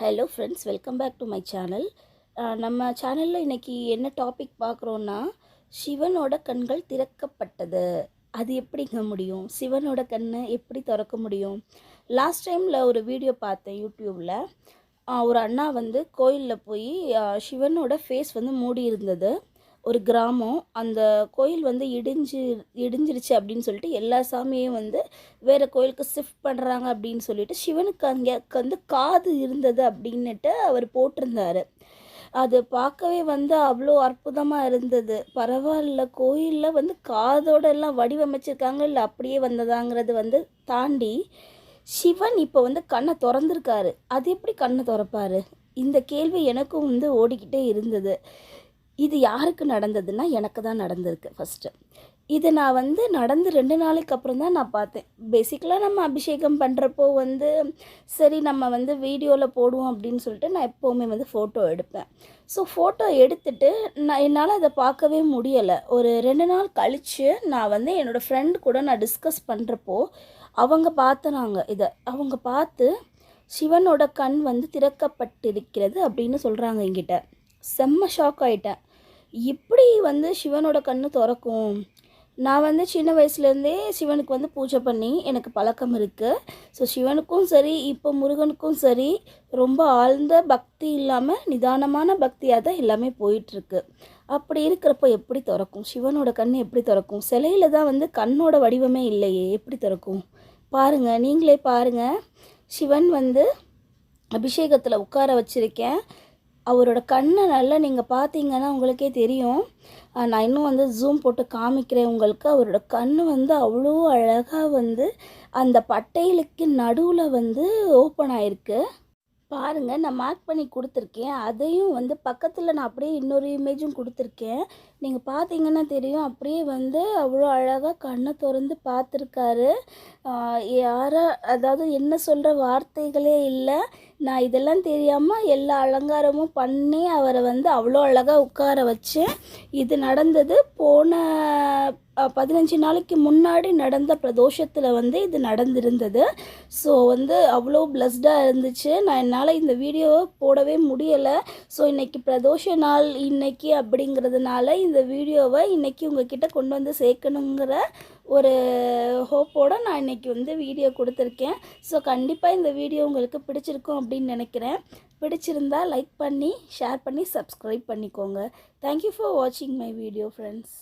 Hello friends welcome back to my channel நம்ம சேனலில் இன்றைக்கி என்ன டாபிக் பார்க்குறோன்னா சிவனோட கண்கள் திறக்கப்பட்டது. அது எப்படிங்க முடியும்? சிவனோட கண்ணை எப்படி திறக்க முடியும்? லாஸ்ட் டைமில் ஒரு வீடியோ பார்த்தேன் யூடியூப்பில் ஒரு அண்ணா வந்து கோயிலில் போய் சிவனோட ஃபேஸ் வந்து மூடி இருந்தது ஒரு கிராமம் அந்த கோயில் வந்து இடிஞ்சு இடிஞ்சிருச்சு அப்படின்னு சொல்லிட்டு எல்லா சாமியையும் வந்து வேறு கோயிலுக்கு ஷிஃப்ட் பண்ணுறாங்க அப்படின்னு சொல்லிட்டு சிவனுக்கு அங்கே வந்து காது இருந்தது அப்படின்னுட்டு அவர் போட்டிருந்தாரு. அது பார்க்கவே வந்து அவ்வளோ அற்புதமாக இருந்தது. பரவாயில்ல கோயிலில் வந்து காதோட எல்லாம் வடிவமைச்சிருக்காங்க இல்லை அப்படியே வந்ததாங்கிறது வந்து தாண்டி சிவன் இப்போ வந்து கண்ணை திறந்திருக்காரு. அது எப்படி கண்ணை திறப்பாரு? இந்த கேள்வி எனக்கும் வந்து ஓடிக்கிட்டே இருந்தது. இது யாருக்கு நடந்ததுன்னா எனக்கு தான் நடந்திருக்கு ஃபஸ்ட்டு இது நான் வந்து நடந்து ரெண்டு நாளைக்கு அப்புறம் தான் நான் பார்த்தேன். பேசிக்கலாக நம்ம அபிஷேகம் பண்ணுறப்போ வந்து சரி நம்ம வந்து வீடியோவில் போடுவோம் அப்படின்னு சொல்லிட்டு நான் எப்போவுமே வந்து ஃபோட்டோ எடுப்பேன். ஸோ ஃபோட்டோ எடுத்துட்டு நான் என்னால் அதை பார்க்கவே முடியலை. ஒரு ரெண்டு நாள் கழித்து நான் வந்து என்னோடய ஃப்ரெண்ட் கூட நான் டிஸ்கஸ் பண்ணுறப்போ அவங்க பார்த்தனாங்க இதை. அவங்க பார்த்து சிவனோட கண் வந்து திறக்கப்பட்டிருக்கிறது அப்படின்னு சொல்கிறாங்க என்கிட்ட. செம்ம ஷாக் ஆகிட்டேன் இப்படி வந்து சிவனோட கண்ணு திறக்கும். நான் வந்து சின்ன வயசுலேருந்தே சிவனுக்கு வந்து பூஜை பண்ணி எனக்கு பழக்கம் இருக்குது ஸோ சிவனுக்கும் சரி இப்போ முருகனுக்கும் சரி ரொம்ப ஆழ்ந்த பக்தி இல்லாமல் நிதானமான பக்தியாக தான் எல்லாமே போயிட்டுருக்கு. அப்படி இருக்கிறப்போ எப்படி திறக்கும்? சிவனோட கண் எப்படி திறக்கும்? சிலையில் தான் வந்து கண்ணோட வடிவமே இல்லையே எப்படி திறக்கும்? பாருங்கள் நீங்களே பாருங்கள் சிவன் வந்து அபிஷேகத்தில் உட்கார வச்சுருக்கேன். அவரோட கண்ணை நல்லா நீங்கள் பார்த்தீங்கன்னா உங்களுக்கே தெரியும். நான் இன்னும் வந்து ஜூம் போட்டு காமிக்கிறேன் உங்களுக்கு. அவரோட கண் வந்து அவ்வளோ அழகாக வந்து அந்த பட்டைகளுக்கு நடுவில் வந்து ஓப்பன் ஆயிருக்கு. பாருங்கள் நான் மார்க் பண்ணி கொடுத்துருக்கேன். அதையும் வந்து பக்கத்தில் நான் அப்படியே இன்னொரு இமேஜும் கொடுத்துருக்கேன். நீங்கள் பார்த்தீங்கன்னா தெரியும் அப்படியே வந்து அவ்வளோ அழகாக கண்ணை திறந்து பார்த்துருக்காரு. யாரோ அதாவது என்ன சொல்கிற வார்த்தைகளே இல்லை. நான் இதெல்லாம் தெரியாமல் எல்லா அலங்காரமும் பண்ணி அவரை வந்து அவ்வளோ அழகாக உட்கார வச்சேன். இது நடந்தது போன பதினஞ்சு நாளைக்கு முன்னாடி நடந்த பிரதோஷத்தில் வந்து இது நடந்திருந்தது. ஸோ வந்து அவ்வளோ பிளஸ்டாக இருந்துச்சு. நான் என்னால் இந்த வீடியோவை போடவே முடியலை. ஸோ இன்றைக்கி பிரதோஷ நாள் இன்னைக்கு அப்படிங்கிறதுனால இந்த வீடியோவை இன்றைக்கி உங்ககிட்ட கொண்டு வந்து சேர்க்கணுங்கிற ஒரு ஹோப்போடு நான் இன்றைக்கி வந்து வீடியோ கொடுத்துருக்கேன். ஸோ கண்டிப்பாக இந்த வீடியோ உங்களுக்கு பிடிச்சிருக்கும் அப்படின்னு நினைக்கிறேன். பிடிச்சிருந்தா லைக் பண்ணி ஷேர் பண்ணி சப்ஸ்கிரைப் பண்ணிக்கோங்க. தேங்க்யூ ஃபார் வாட்சிங் மை வீடியோ ஃப்ரெண்ட்ஸ்